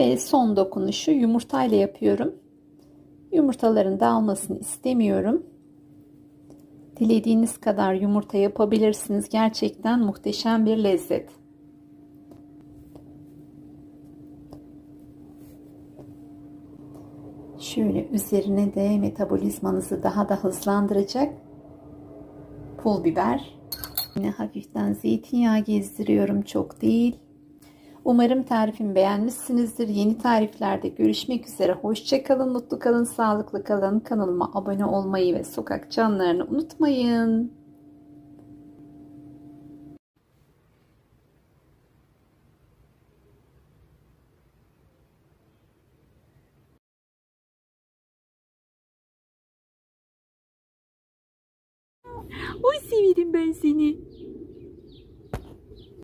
Ve son dokunuşu yumurtayla yapıyorum. Yumurtaların dağılmasını istemiyorum. Dilediğiniz kadar yumurta yapabilirsiniz. Gerçekten muhteşem bir lezzet. Şöyle üzerine de metabolizmanızı daha da hızlandıracak pul biber. Yine hafiften zeytinyağı gezdiriyorum çok değil. Umarım tarifimi beğenmişsinizdir. Yeni tariflerde görüşmek üzere. Hoşçakalın, mutlu kalın, sağlıklı kalın. Kanalıma abone olmayı ve sokak canlarını unutmayın. Oy severim ben seni.